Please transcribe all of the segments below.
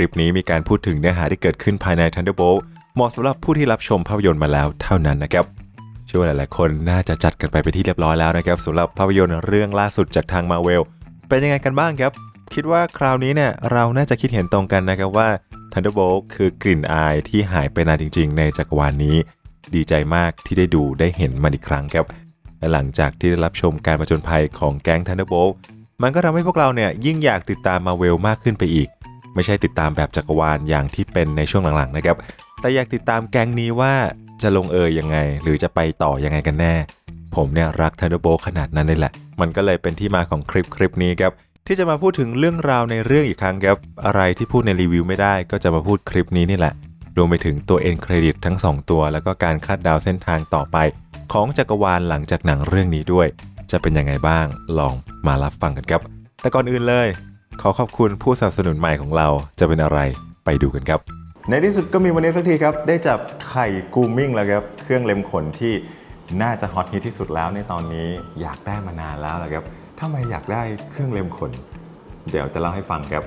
ลิปนี้มีการพูดถึงเนื้อหาที่เกิดขึ้นภายใน Thunderbolt เหมาะสำหรับผู้ที่รับชมภาพยนตร์มาแล้วเท่านั้นนะครับเชื่อว่าหลายๆ คนน่าจะจัดกันไปเป็นที่เรียบร้อยแล้วนะครับสำหรับภาพยนตร์เรื่องล่าสุดจากทางมาเวลเป็นยังไงกันบ้างครับ คิดว่าคราวนี้เนี่ยเราน่าจะคิดเห็นตรงกันนะครับว่า Thunderbolt คือกลิ่นอายที่หายไปนานจริง ๆ ในจักรวาลนี้ ดีใจมากที่ได้ดูได้เห็นมันอีกครั้งครับและหลังจากที่ได้รับชมการผจญภัยของแก๊ง Thunderbolt มันก็ทำให้พวกเราเนี่ยยิ่งอยากติดตามมาเวลมากขึ้นไปอีก ไม่ใช่ติดตามแบบจักรวาลอย่างที่เป็นในช่วงหลังๆนะครับ แต่อยากติดตามแก๊งนี้ว่าจะลงเอยยังไง หรือจะไปต่อยังไงกันแน่ ผมเนี่ยรัก Thunderbolt ขนาดนั้นเลยแหละ มันก็เลยเป็นที่มาของคลิปคลิปนี้ครับที่จะมาพูดถึงเรื่องราวในเรื่องอีกครั้งครับอะไรที่พูดในรีวิวไม่ได้ก็จะมาพูดคลิปนี้นี่แหละรวมไปถึงตัวเอ็นเครดิตทั้ง 2 ตัว แล้วก็การคาดเดาวเส้นทางต่อไป ของจักรวาลหลังจากหนังเรื่องนี้ด้วย จะเป็นยังไงบ้างลองมารับฟังกันครับ แต่ก่อนอื่นเลย ขอขอบคุณผู้สนับสนุนใหม่ของเราจะเป็นอะไรไปดูกันครับ ในที่สุดก็มีวันนี้สักทีครับ ได้จับไข่กูมิ่งแล้วครับ เครื่องเล็มขนที่น่าจะฮอตฮิตที่สุดแล้วในตอนนี้อยากได้มานานแล้วแหละครับทำไมอยากได้เครื่องเล็มขน เดี๋ยวจะเล่าให้ฟังครับ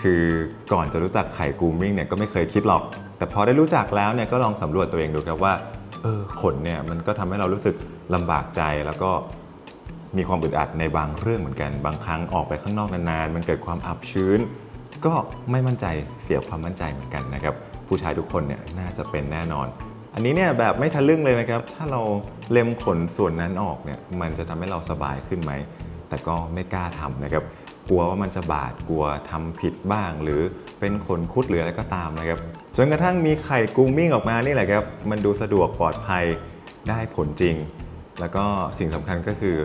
คือก่อนจะรู้จักไข่กูมิ่งเนี่ยก็ไม่เคยคิดหรอก แต่พอได้รู้จักแล้วเนี่ยก็ลองสำรวจตัวเองดูครับว่าเออขนเนี่ยมันก็ทำให้เรารู้สึกลำบากใจแล้วก็ มีความอึดอัดในบางเรื่องเหมือนกัน บางครั้งออกไปข้างนอกนานๆ มันเกิดความอับชื้น ก็ไม่มั่นใจเสียความมั่นใจเหมือนกันนะครับผู้ชายทุกคนเนี่ยน่าจะเป็นแน่นอน อันนี้เนี่ยแบบไม่ทะลึ่งเลยนะครับ ถ้าเราเล็มขนส่วนนั้นออกเนี่ยมันจะทำให้เราสบายขึ้นไหม แต่ก็ไม่กล้าทำนะครับกลัวว่ามันจะบาดกลัวทำผิดบ้าง หรือเป็นขนคุดหรืออะไรก็ตามนะครับจนกระทั่งมีไข่กูมิ่งออกมานี่แหละครับมันดูสะดวกปลอดภัยได้ผลจริง แล้วก็สิ่งสำคัญก็คือ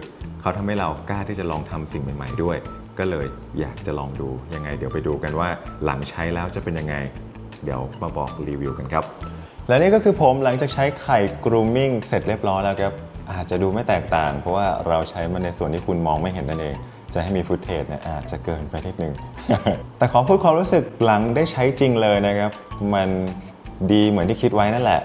เขาทำให้เรากล้าที่จะลองทำสิ่งใหม่ ๆ ด้วย ก็เลยอยากจะลองดูยังไง เดี๋ยวไปดูกันว่าหลังใช้แล้วจะเป็นยังไง เดี๋ยวมาบอกรีวิวกันครับ และนี่ก็คือผมหลังจากใช้ไข่ grooming เสร็จเรียบร้อยแล้วครับอาจจะดูไม่แตกต่าง เพราะว่าเราใช้มันในส่วนที่คุณมองไม่เห็นนั่นเอง จะให้มีฟุตเทจเนี่ยอาจจะเกินไปนิดนึง แต่ขอพูดความรู้สึกหลังได้ใช้จริงเลยนะครับ มันดีเหมือนที่คิดไว้นั่นแหละ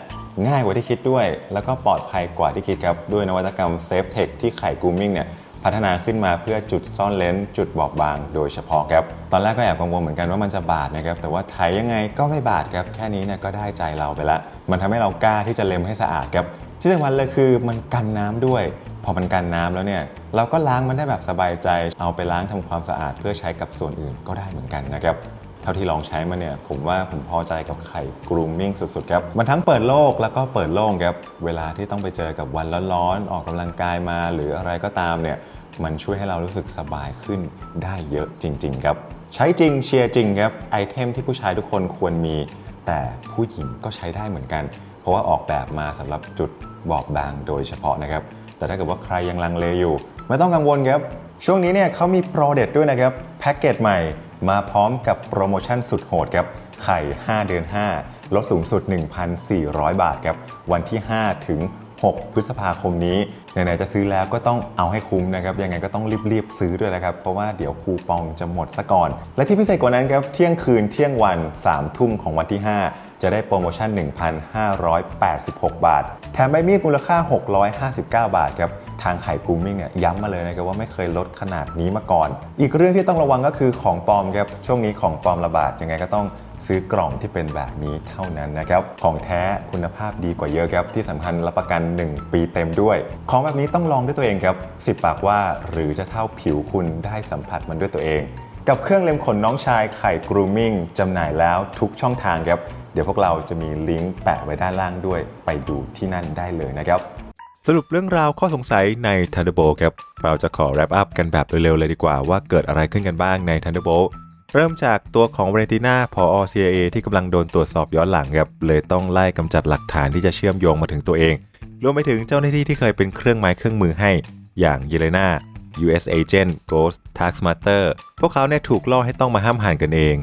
ง่ายกว่าที่คิดด้วย แล้วก็ปลอดภัยกว่าที่คิดครับ ด้วยนวัตกรรม Safe Tech ที่ไข่ grooming เนี่ยพัฒนาขึ้นมาเพื่อจุดซ่อนเลนส์จุดบอบบางโดยเฉพาะครับ ตอนแรกก็แอบกังวลเหมือนกันว่ามันจะบาดนะครับ แต่ว่าไถยังไงก็ไม่บาดครับ แค่นี้เนี่ยก็ได้ใจเราไปละ มันทำให้เรากล้าที่จะเล็มให้สะอาดครับ ที่สำคัญเลยคือมันกันน้ำด้วย พอมันกันน้ำแล้วเนี่ย เราก็ล้างมันได้แบบสบายใจ เอาไปล้างทำความสะอาดเพื่อใช้กับส่วนอื่นก็ได้เหมือนกันนะครับ เท่าที่ลองใช้มาเนี่ยผมว่าผมพอใจกับไข่ grooming สุดๆครับมันทั้งเปิดโลกแล้วก็เปิดโล่งครับเวลาที่ต้องไปเจอกับวันร้อนๆออกกำลังกายมา หรืออะไรก็ตามเนี่ยมันช่วยให้เรารู้สึกสบายขึ้นได้เยอะจริง ๆ ครับ ใช้จริงเชียร์จริงครับไอเทมที่ผู้ชายทุกคนควรมี แต่ผู้หญิงก็ใช้ได้เหมือนกัน เพราะว่าออกแบบมาสำหรับจุดบอบบางโดยเฉพาะนะครับแต่ถ้าเกิดว่าใครยังลังเลอยู่ ไม่ต้องกังวลครับ ช่วงนี้เนี่ยเขามีโปรเด็ดด้วยนะครับแพ็กเกจใหม่มาพร้อมกับโปรโมชั่นสุดโหดครับไข่ 5 เดือน 5 ลดสูงสุด 1,400 บาทครับวันที่ 5 ถึง 6 พฤษภาคมนี้ไหนๆจะซื้อแล้วก็ต้องเอาให้คุ้มนะครับยังไงก็ต้องรีบๆซื้อด้วยนะครับ เพราะว่าเดี๋ยวคูปองจะหมดซะก่อน และที่พิเศษกว่านั้นครับเที่ยงคืนเที่ยงวัน 3 ทุ่มของวันที่ 5จะได้โปรโมชั่น 1,586 บาท แถมใบมีดมูลค่า 659 บาทครับ ทางไข่กูมิ่งเนี่ยย้ำมาเลยนะครับว่าไม่เคยลดขนาดนี้มาก่อน อีกเรื่องที่ต้องระวังก็คือของปลอมครับช่วงนี้ของปลอมระบาดยังไงก็ต้องซื้อกล่องที่เป็นแบบนี้เท่านั้นนะครับ ของแท้คุณภาพดีกว่าเยอะครับ ที่สำคัญรับประกัน 1 ปีเต็มด้วย ของแบบนี้ต้องลองด้วยตัวเองครับ10ปากว่าหรือจะเท่าผิวคุณได้สัมผัสมันด้วยตัวเอง กับเครื่องเล็มขนน้องชายไข่ grooming จำหน่ายแล้วทุกช่องทางครับ เดี๋ยวพวกเราจะมีลิงก์แปะไว้ด้านล่างด้วย ไปดูที่นั่นได้เลยนะครับ สรุปเรื่องราวข้อสงสัยใน Thunderbolt ครับ เราจะขอ wrap up กันแบบเร็วๆเลยดีกว่าว่าเกิดอะไรขึ้นกันบ้างใน Thunderbolt เริ่มจากตัวของเวเรติน่าพอ CIA ที่กำลังโดนตรวจสอบย้อนหลังครับเลยต้องไล่กำจัดหลักฐานที่จะเชื่อมโยงมาถึงตัวเอง รวมไปถึงเจ้าหน้าที่ที่เคยเป็นเครื่องไม้เครื่องมือให้ อย่างเยเลนา US Agent Ghost Taskmaster พวกเขาเนี่ยถูกล่อให้ต้องมาห้ามหันกันเอง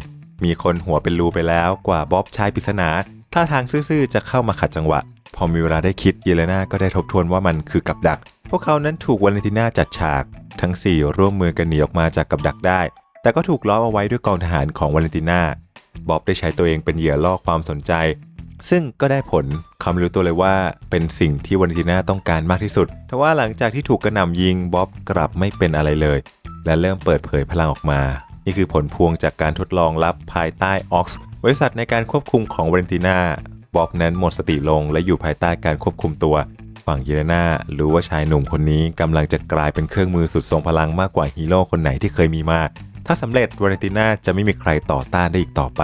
มีคนหัวเป็นรูไปแล้วกว่าบ๊อบชายปริศนา ท่าทางซื่อๆจะเข้ามาขัดจังหวะ พอมีเวลาได้คิดเยเลนาก็ได้ทบทวนว่ามันคือกับดัก พวกเขานั้นถูกวาเลนติน่าจัดฉาก ทั้ง 4 ร่วมมือกันหนีออกมาจากกับดักได้ แต่ก็ถูกล้อมเอาไว้ด้วยกองทหารของวาเลนติน่าบ๊อบได้ใช้ตัวเองเป็นเหยื่อล่อความสนใจ ซึ่งก็ได้ผลคำรู้ตัวเลยว่าเป็นสิ่งที่วาเลนติน่าต้องการมากที่สุดทว่าหลังจากที่ถูกกระหน่ำยิงบ๊อบกลับไม่เป็นอะไรเลย และเริ่มเปิดเผยพลังออกมา นี่คือผลพวงจากการทดลองลับภายใต้ออกซ์ บริษัทในการควบคุมของวาเลนติน่าบ๊อบนั้นหมดสติลงและอยู่ภายใต้การควบคุมตัว ฝั่งเยเลนารู้ว่าชายหนุ่มคนนี้กำลังจะกลายเป็นเครื่องมือสุดทรงพลังมากกว่าฮีโร่คนไหนที่เคยมีมา ถ้าสำเร็จวาเลนติน่าจะไม่มีใครต่อต้านได้อีกต่อไป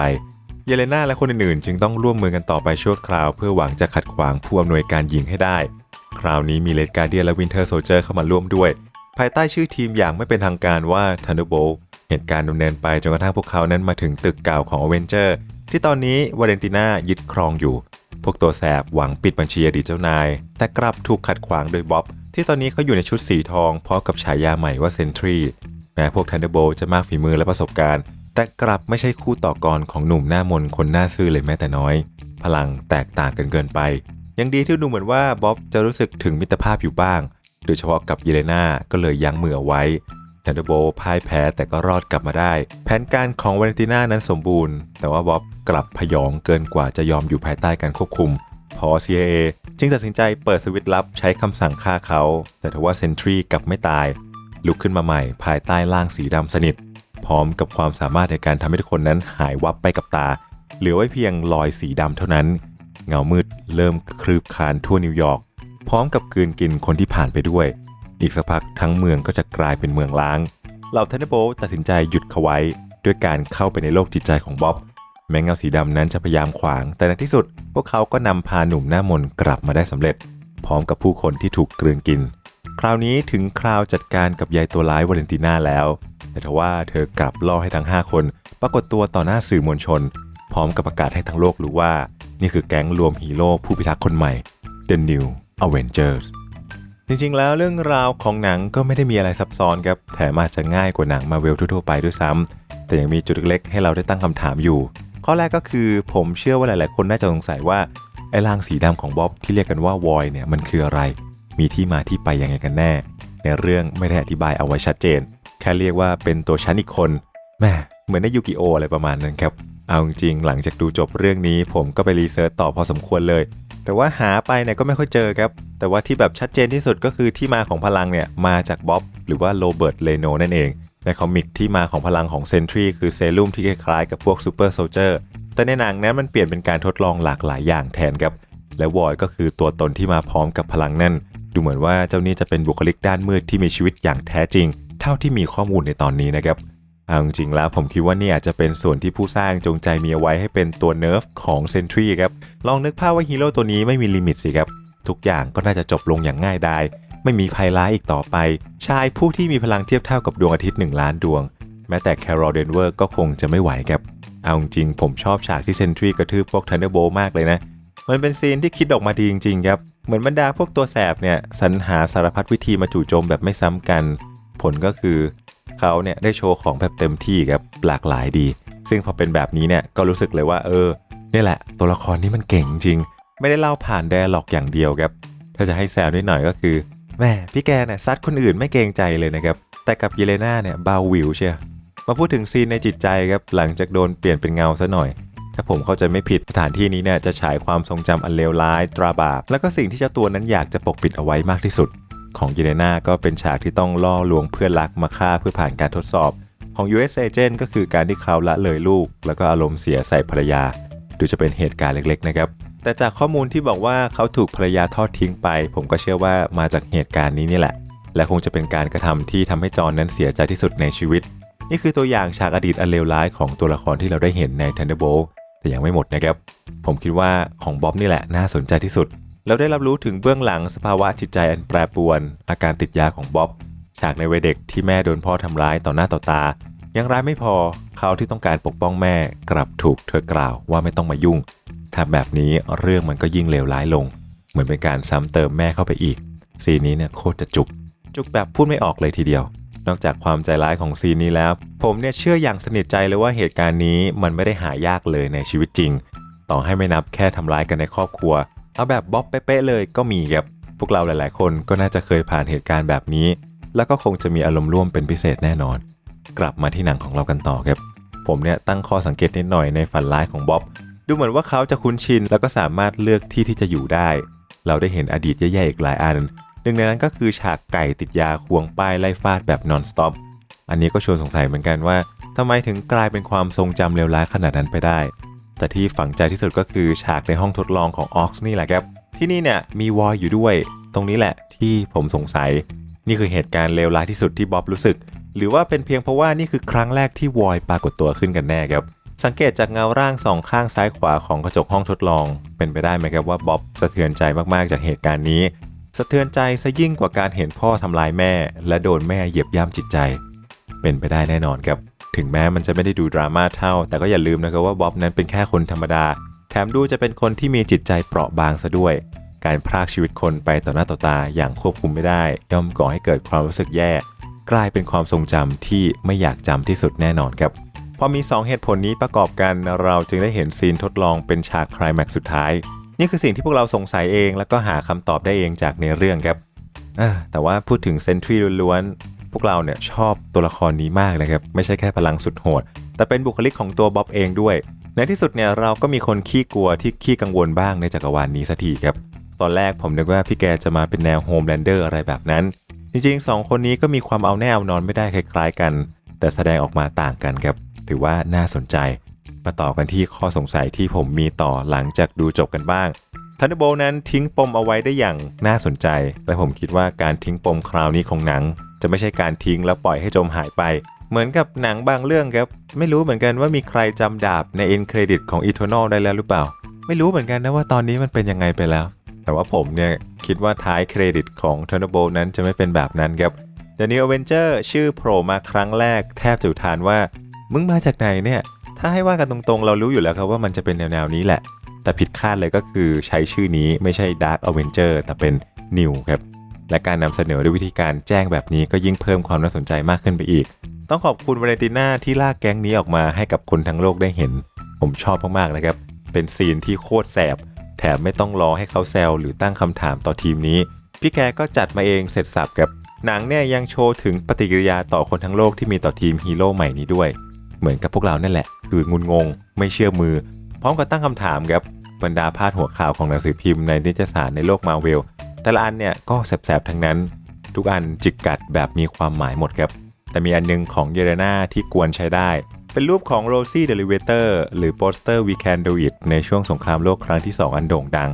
เยเลนาและคนอื่นๆ จึงต้องร่วมมือกันต่อไปชั่วคราว เพื่อหวังจะขัดขวางผู้อำนวยการยิงให้ได้ คราวนี้มีเลดการเดียและวินเทอร์โซเจอร์เข้ามาร่วมด้วย ภายใต้ชื่อทีมอย่างไม่เป็นทางการว่า Thunderbolt เเหตุการณ์ดำเนินไปจนกระทั่งพวกเขานั้นมาถึงตึกเก่าของ Avenger ที่ตอนนี้วาเลนติน่ายึดครองอยู่ พวกตัวแสบหวังปิดบัญชีอดีตเจ้านาย แต่กลับถูกขัดขวางโดยบ๊อบ ที่ตอนนี้เขาอยู่ในชุดสีทองพร้อมกับฉายาใหม่ว่าเซนทรีแม้พวก Thunderbolt จะมากฝีมือและประสบการณ์ แต่กลับไม่ใช่คู่ต่อกรของหนุ่มหน้ามนคนหน้าซื่อเลยแม้แต่น้อย พลังแตกต่างกันเกินไป ยังดีที่ดูเหมือนว่าบ๊อบจะรู้สึกถึงมิตรภาพอยู่บ้าง โดยเฉพาะกับเยเลนาก็เลยยั้งมือเอาไว้ ทนเดอร์โบพ่ายแพ้แต่ก็รอดกลับมาได้ แผนการของวาเลนติน่านั้นสมบูรณ์ แต่ว่าบ๊อบกลับพยองเกินกว่าจะยอมอยู่ภายใต้การควบคุม พอ CIA จึงตัดสินใจเปิดสวิตช์ลับใช้คำสั่งฆ่าเขา แต่ทว่าเซนทรีกลับไม่ตาย ลุกขึ้นมาใหม่ภายใต้ล่างสีดำสนิท พร้อมกับความสามารถในการทำให้ทุกคนนั้นหายวับไปกับตา เหลือไว้เพียงรอยสีดำเท่านั้น เงามืดเริ่มคลืบคลานทั่วนิวยอร์กพร้อมกับกืนกินคนที่ผ่านไปด้วย อีกสักพักทั้งเมืองก็จะกลายเป็นเมืองล้าง เหล่าเทนเนโบตัดสินใจหยุดเขาไว้ ด้วยการเข้าไปในโลกจิตใจของบ๊อบ แม้เงาสีดำนั้นจะพยายามขวาง แต่ในที่สุด พวกเขาก็นำพาหนุ่มหน้ามนกลับมาได้สำเร็จ พร้อมกับผู้คนที่ถูกกลืนกิน คราวนี้ถึงคราวจัดการกับยายตัวร้ายวาเลนติน่าแล้ว แต่ทว่าเธอกลับล่อให้ทั้ง 5 คน ปรากฏตัวต่อหน้าสื่อมวลชน พร้อมกับประกาศให้ทั้งโลกรู้ว่า นี่คือแก๊งรวมฮีโร่ผู้พิทักษ์คนใหม่ The New Avengers จริงๆ แล้วเรื่องราวของหนังก็ไม่ได้มีอะไรซับซ้อนครับ แถมอาจจะง่ายกว่าหนังมาเวลทั่วๆไปด้วยซ้ำแต่ยังมีจุดเล็กๆ ให้เราได้ตั้งคำถามอยู่ ข้อแรกก็คือผมเชื่อว่าหลายๆ คนน่าจะสงสัยว่าไอ้รางสีดำของบ๊อบที่เรียกกันว่าวอยเนี่ยมันคืออะไร มีที่มาที่ไปยังไงกันแน่ ในเรื่องไม่ได้อธิบายเอาไว้ชัดเจน แค่เรียกว่าเป็นตัวชั้นอีกคนแม่เหมือนในยูกิโออะไรประมาณนั้นครับ เอาจริงหลังจากดูจบเรื่องนี้ ผมก็ไปรีเสิร์ชต่อพอสมควรเลย แต่ว่าหาไปเนี่ยก็ไม่ค่อยเจอครับ แต่ว่าที่แบบชัดเจนที่สุดก็คือที่มาของพลังเนี่ยมาจากบ๊อบหรือว่าโรเบิร์ตเลโนนั่นเอง ในคอมิกที่มาของพลังของเซนทรีคือเซรุ่มที่คล้ายๆกับพวกซูเปอร์โซลเจอร์แต่ในหนังนั้นมันเปลี่ยนเป็นการทดลองหลากหลายอย่างแทนครับ และวอยก็คือตัวตนที่มาพร้อมกับพลังนั่น ดูเหมือนว่าเจ้านี่จะเป็นบุคลิกด้านมืดที่มีชีวิตอย่างแท้จริง เท่าที่มีข้อมูลในตอนนี้นะครับ เอาจริงแล้วผมคิดว่านี่อาจจะเป็นส่วนที่ผู้สร้างจงใจมีเอาไว้ให้เป็นตัวเนิร์ฟของเซนทรีครับ ลองนึกภาพว่าฮีโร่ตัวนี้ไม่มีลิมิตสิครับ ทุกอย่างก็น่าจะจบลงอย่างง่ายดาย ไม่มีภัยร้ายอีกต่อไป ชายผู้ที่มีพลังเทียบเท่ากับดวงอาทิตย์1ล้านดวง แม้แต่แคโรลเดนเวอร์ก็คงจะไม่ไหวครับ เอาจริงผมชอบฉากที่เซนทรีกระทืบพวกทันเดอร์โบมากเลยนะ มันเป็นซีนที่คิดออกมาดีจริงๆครับ เหมือนบรรดาพวกตัวแสบเนี่ยสรรหาสารพัดวิธีมาจู่โจมแบบไม่ซ้ำกัน ผลก็คือ เขาเนี่ยได้โชว์ของแบบเต็มที่ครับหลากหลายดี ซึ่งพอเป็นแบบนี้เนี่ยก็รู้สึกเลยว่าเออนี่แหละ ตัวละครนี้มันเก่งจริง ไม่ได้เล่าผ่านแดร์ล็อกอย่างเดียวครับถ้าจะให้แซวนิดหน่อยก็คือแม่พี่แกเนี่ยซัดคนอื่นไม่เกรงใจเลยนะครับแต่กับเยเลนาเนี่ยเบาวิวเชียมาพูดถึงซีนในจิตใจครับหลังจากโดนเปลี่ยนเป็นเงาซะหน่อยถ้าผมเข้าใจไม่ผิดสถานที่นี้เนี่ยจะฉายความทรงจำอันเลวร้ายตราบาป แล้วก็สิ่งที่เจ้าตัวนั้นอยากจะปกปิดเอาไว้มากที่สุด ของเยเลนาก็เป็นฉากที่ต้องล่อลวงเพื่อนรักมาฆ่าเพื่อผ่านการทดสอบ ของ US Agent ก็คือการที่เขาละเลยลูก แล้วก็อารมณ์เสียใส่ภรรยา ดูจะเป็นเหตุการณ์เล็กๆนะครับแต่จากข้อมูลที่บอกว่าเขาถูกภรรยาทอดทิ้งไป ผมก็เชื่อว่ามาจากเหตุการณ์นี้นี่แหละ และคงจะเป็นการกระทำที่ทำให้จอห์นนั้นเสียใจที่สุดในชีวิต นี่คือตัวอย่างฉากอดีตอันเลวร้ายของตัวละครที่เราได้เห็นใน Thunderbolt แต่ยังไม่หมดนะครับ ผมคิดว่าของบ๊อบนี่แหละน่าสนใจที่สุด เราได้รับรู้ถึงเบื้องหลังสภาวะจิตใจอันแปรปรวน อาการติดยาของบ๊อบฉากในวัยเด็กที่แม่โดนพ่อทำร้ายต่อหน้าต่อตา ยังร้ายไม่พอเขาที่ต้องการปกป้องแม่กลับถูกเธอกล่าวว่าไม่ต้องมายุ่งถ้าแบบนี้เรื่องมันก็ยิ่งเลวร้ายลง เหมือนเป็นการซ้ำเติมแม่เข้าไปอีก ซีนนี้เนี่ยโคตรจะจุก จุกแบบพูดไม่ออกเลยทีเดียว นอกจากความใจร้ายของซีนนี้แล้ว ผมเนี่ยเชื่ออย่างสนิทใจเลยว่าเหตุการณ์นี้มันไม่ได้หายากเลยในชีวิตจริง ต่อให้ไม่นับแค่ทำร้ายกันในครอบครัว เอาแบบบ๊อบเป๊ะๆเลยก็มีครับ พวกเราหลาย ๆ คนก็น่าจะเคยผ่านเหตุการณ์แบบนี้ แล้วก็คงจะมีอารมณ์ร่วมเป็นพิเศษแน่นอน กลับมาที่หนังของเรากันต่อครับ ผมเนี่ยตั้งข้อสังเกตนิดหน่อยในฝันร้ายของบ๊อบ ดูเหมือนว่าเขาจะคุ้นชินแล้วก็สามารถเลือกที่ที่จะอยู่ได้ เราได้เห็นอดีตแย่ๆอีกหลายอัน หนึ่งในนั้นก็คือฉากไก่ติดยาควงป้ายไล่ฟาดแบบนอนสต็อป อันนี้ก็ชวนสงสัยเหมือนกันว่าทำไมถึงกลายเป็นความทรงจำเลวร้ายขนาดนั้นไปได้ แต่ที่ฝังใจที่สุดก็คือฉากในห้องทดลองของออกซ์นี่แหละครับ ที่นี่เนี่ยมีวอยอยู่ด้วย ตรงนี้แหละที่ผมสงสัย นี่คือเหตุการณ์เลวร้ายที่สุดที่บ๊อบรู้สึก หรือว่าเป็นเพียงเพราะว่านี่คือครั้งแรกที่วอยปรากฏตัวขึ้นกันแน่ครับ สังเกตจากเงาร่างสองข้างซ้ายขวาของกระจกห้องทดลอง เป็นไปได้ไหมครับว่าบ๊อบสะเทือนใจมากๆจากเหตุการณ์นี้ สะเทือนใจซะยิ่งกว่าการเห็นพ่อทำลายแม่ และโดนแม่เหยียบย่ำจิตใจ เป็นไปได้แน่นอนครับ ถึงแม้มันจะไม่ได้ดูดราม่าเท่า แต่ก็อย่าลืมนะครับว่าบ๊อบนั้นเป็นแค่คนธรรมดา แถมดูจะเป็นคนที่มีจิตใจเปราะบางซะด้วย การพรากชีวิตคนไปต่อหน้าต่อตาอย่างควบคุมไม่ได้ ย่อมก่อให้เกิดความรู้สึกแย่ กลายเป็นความทรงจำที่ไม่อยากจำที่สุดแน่นอนครับพอมี 2 เหตุผลนี้ประกอบกันเราจึงได้เห็นซีนทดลองเป็นฉากคลายแม็กซ์สุดท้าย นี่คือสิ่งที่พวกเราสงสัยเอง แล้วก็หาคำตอบได้เองจากในเรื่องครับแต่ว่าพูดถึงเซนทรีล้วน พวกเราเนี่ยชอบตัวละครนี้มากนะครับ ไม่ใช่แค่พลังสุดโหด แต่เป็นบุคลิกของตัวบ๊อบเองด้วย ในที่สุดเนี่ยเราก็มีคนขี้กลัวที่ขี้กังวลบ้างในจักรวาลนี้สักทีครับ ตอนแรกผมนึกว่าพี่แกจะมาเป็นแนวโฮมแลนเดอร์อะไรแบบนั้น จริงๆ 2 คนนี้ก็มีความเอาแน่เอานอนไม่ได้คล้ายๆกัน แต่แสดงออกมาต่างกันครับ ถือว่าน่าสนใจ มาต่อกันที่ข้อสงสัยที่ผมมีต่อหลังจากดูจบกันบ้างทันเดอร์โบนั้นทิ้งปมเอาไว้ได้อย่างน่าสนใจ และผมคิดว่าการทิ้งปมคราวนี้ของหนัง จะไม่ใช่การทิ้งแล้วปล่อยให้จมหายไป เหมือนกับหนังบางเรื่องครับ ไม่รู้เหมือนกันว่ามีใครจำดาบในเอ็นเครดิตของ Eternal ได้แล้วหรือเปล่า ไม่รู้เหมือนกันนะว่าตอนนี้มันเป็นยังไงไปแล้ว แต่ว่าผมเนี่ยคิดว่าท้ายเครดิตของ t u r n a b o นั้นจะไม่เป็นแบบนั้นครับ The New Avenger ชื่อโผล่มาครั้งแรกแทบจะอุทานว่า มึงมาจากไหนเนี่ย ถ้าให้ว่ากันตรงๆ เรารู้อยู่แล้วครับว่ามันจะเป็นแนวๆนี้แหละ แต่ผิดคาดเลยก็คือใช้ชื่อนี้ไม่ใช่ Dark Avenger แต่เป็น New ครับ และการนำเสนอด้วยวิธีการแจ้งแบบนี้ก็ยิ่งเพิ่มความน่าสนใจมากขึ้นไปอีก ต้องขอบคุณวาเลนติน่าที่ลากแก๊งนี้ออกมาให้กับคนทั้งโลกได้เห็น ผมชอบมากๆนะครับ เป็นซีนที่โคตรแสบ แถมไม่ต้องรอให้เขาแซวหรือตั้งคำถามต่อทีมนี้ พี่แกก็จัดมาเองเสร็จสับครับหนังเนี่ยยังโชว์ถึงปฏิกิริยาต่อคนทั้งโลกที่มีต่อทีมฮีโร่ใหม่นี้ด้วย เหมือนกับพวกเรานั่นแหละ คืองุนงง ไม่เชื่อมือ พร้อมกับตั้งคำถามครับบรรดาพาดหัวข่าวของหนังสือพิมพ์ในนิตยสารในโลกมาเวล แต่ละอันเนี่ยก็แสบๆทั้งนั้น ทุกอันจิกกัดแบบมีความหมายหมดครับ แต่มีอันหนึงของเยเรนาที่กวนใช้ได้ เป็นรูปของ Rosie the Elevator หรือโปสเตอร์ We Can Do It ในช่วงสงครามโลกครั้งที่ 2 อันโด่งดัง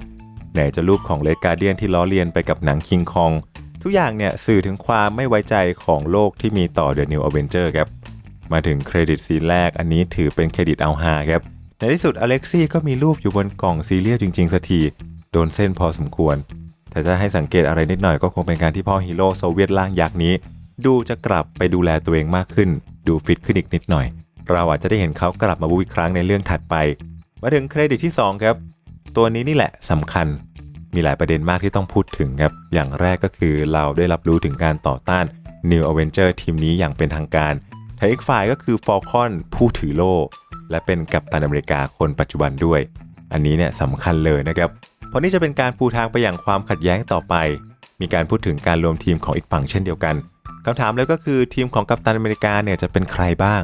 ไหนจะรูปของเลดการเดียนที่ล้อเลียนไปกับหนังคิงคองทุกอย่างเนี่ยสื่อถึงความไม่ไว้ใจของโลกที่มีต่อ The New Avenger ครับ มาถึงเครดิตซีนแรกอันนี้ถือเป็นเครดิตเอาฮาครับ ในที่สุดอเล็กซี่ก็มีรูปอยู่บนกล่องซีเรียลจริงๆสักที โดนเส้นพอสมควร แต่ถ้าให้สังเกตอะไรนิดหน่อยก็คงเป็นการที่พ่อฮีโร่โซเวียตร่างยักษ์นี้ ดูจะกลับไปดูแลตัวเองมากขึ้น ดูฟิตขึ้นอีกนิดหน่อย เราอาจจะได้เห็นเขากลับมาบูอีกครั้งในเรื่องถัดไป มาถึงเครดิตที่ 2 ครับ ตัวนี้นี่แหละสำคัญ มีหลายประเด็นมากที่ต้องพูดถึงครับ อย่างแรกก็คือเราได้รับรู้ถึงการต่อต้าน New Avenger ทีมนี้อย่างเป็นทางการทางอีกฝ่ายก็คือ Falcon ผู้ถือโล่และเป็นกัปตันอเมริกาคนปัจจุบันด้วย อันนี้เนี่ยสำคัญเลยนะครับ ราะนี่จะเป็นการปูทางไปอย่างความขัดแย้งต่อไป มีการพูดถึงการรวมทีมของอีกฝั่งเช่นเดียวกันคำถามเลยก็คือทีมของกัปตันอเมริกาเนี่ยจะเป็นใครบ้าง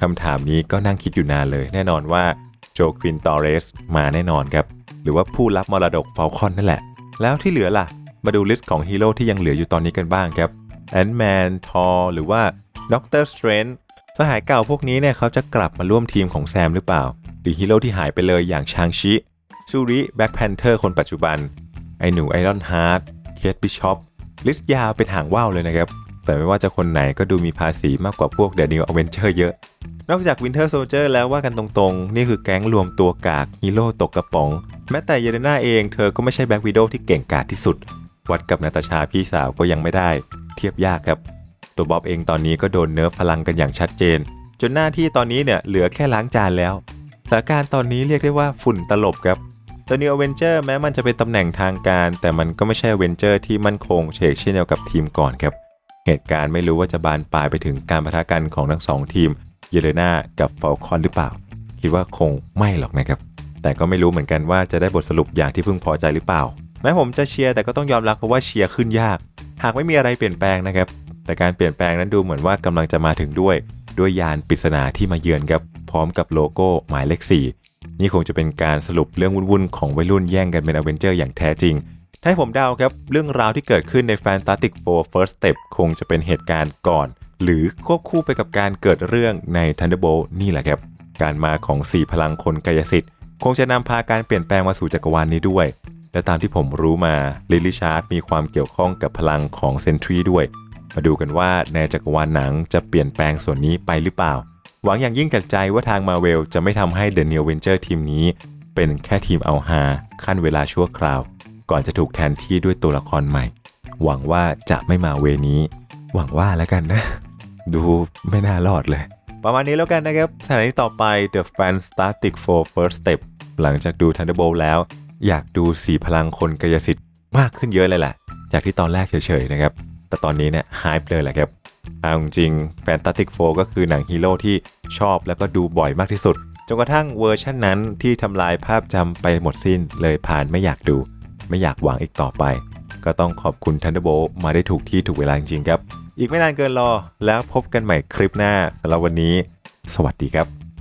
คำถามนี้ก็นั่งคิดอยู่นานเลย แน่นอนว่าโจควินตอเรสมาแน่นอนครับ หรือว่าผู้รับมรดกฟลคอนนั่นแหละ แล้วที่เหลือล่ะ มาดูลิสต์ของฮีโร่ที่ยังเหลืออยู่ตอนนี้กันบ้างครับแอนด์แมนทอร์หรือว่าด็อกเตอร์สเตรนสหายเก่าพวกนี้เนี่ยเขาจะกลับมาร่วมทีมของแซมหรือเปล่า หรือฮีโร่ที่หายไปเลยอย่างชางชิ ซูริแบ็คแพนเทอร์คนปัจจุบัน ไอหนูไอรอนฮาร์ดเคทบิชอปลิสต์ยาวไปทางว่าวเลยนะครับ แต่ไม่ว่าจะคนไหนก็ดูมีภาษีมากกว่าพวกเดนิวอเวนเจอร์เยอะ นอกจากวินเทอร์โซ i เจอร์แล้วว่ากันตรงๆ นี่คือแก๊งรวมตัวกากฮีโร่ตกกระป๋อง แม้แต่เยเลนาเองเธอก็ไม่ใช่แบ็กวิดโอที่เก่งกาจที่สุด วัดกับนาตาชาพี่สาวก็ยังไม่ได้ เทียบยากครับ ตัวบ๊อบเองตอนนี้ก็โดนเนิร์ฟพลังกันอย่างชัดเจน จนหน้าที่ตอนนี้เนี่ยเหลือแค่ล้างจานแล้วสถานการณ์ตอนนี้เรียกได้ว่าฝุ่นตลบครับ ตัวนิวอเวนเจอร์แม้มันจะเป็นตำแหน่งทางการ แต่มันก็ไม่ใช่อเวนเจอร์ที่มั่นคงเฉกเช่นเดียวกับทีมก่อนครับ เหตุการณ์ไม่รู้ว่าจะบานปลายไปถึงการประทะกันของทั้งสองทีมเยเลนากับฟ a ลคอนหรือเปล่า คิดว่าคงไม่หรอกนะครับ แต่ก็ไม่รู้เหมือนกันว่าจะได้บทสรุปอย่างที่พึงพอใจหรือเปล่า แม้ผมจะเชียร์แต่ก็ต้องยอมรับเพราะว่าเชียร์ขึ้นยาก หากไม่มีอะไรเปลี่ยนแปลงนะครับ แต่การเปลี่ยนแปลงนั้นดูเหมือนว่ากำลังจะมาถึงด้วย ด้วยยานปริศนาที่มาเยือนครับพร้อมกับโลโก้หมายเลข4 นี่คงจะเป็นการสรุปเรื่องวุ่นๆของวัยรุ่นแย่งกันเป็นอเวนเจอร์อย่างแท้จริง ถ้าให้ผมเดาครับ เรื่องราวที่เกิดขึ้นใน Fantastic Four First Step คงจะเป็นเหตุการณ์ก่อน หรือควบคู่ไปกับการเกิดเรื่องใน Thunderbolt นี่แหละครับ การมาของ 4 พลังคนกายสิทธิ์ คงจะนำพาการเปลี่ยนแปลงมาสู่จักรวาลนี้ด้วย และตามที่ผมรู้มาลิลิชาร์ดมีความเกี่ยวข้องกับพลังของเซนทรีด้วย มาดูกันว่าในจักรวาลหนังจะเปลี่ยนแปลงส่วนนี้ไปหรือเปล่า หวังอย่างยิ่งกับใจว่าทางมาเวลจะไม่ทำให้ The New Avenger ทีมนี้ เป็นแค่ทีมเอาฮาขั้นเวลาชั่วคราว ก่อนจะถูกแทนที่ด้วยตัวละครใหม่ หวังว่าจะไม่มาเวนี้ หวังว่าแล้วกันนะ ดูไม่น่ารอดเลย ประมาณนี้แล้วกันนะครับสถานีต่อไป The Fantastic Four First Step หลังจากดู Thunderbolt แล้ว อยากดูสีพลังคนกายสิทธิ์มากขึ้นเยอะเลยแหละ จากที่ตอนแรกเฉยๆนะครับแต่ตอนนี้เนี่ยฮายไปเลยแหละครับ เอาจริงๆ Fantastic Four ก็คือหนังฮีโร่ที่ชอบแล้วก็ดูบ่อยมากที่สุด จนกระทั่งเวอร์ชันนั้นที่ทำลายภาพจำไปหมดสิ้นเลยผ่านไม่อยากดู ไม่อยากหวังอีกต่อไป ก็ต้องขอบคุณ Thunderbolt มาได้ถูกที่ถูกเวลาจริงครับ อีกไม่นานเกินรอ แล้วพบกันใหม่คลิปหน้าสำหรับวันนี้ สวัสดีครับ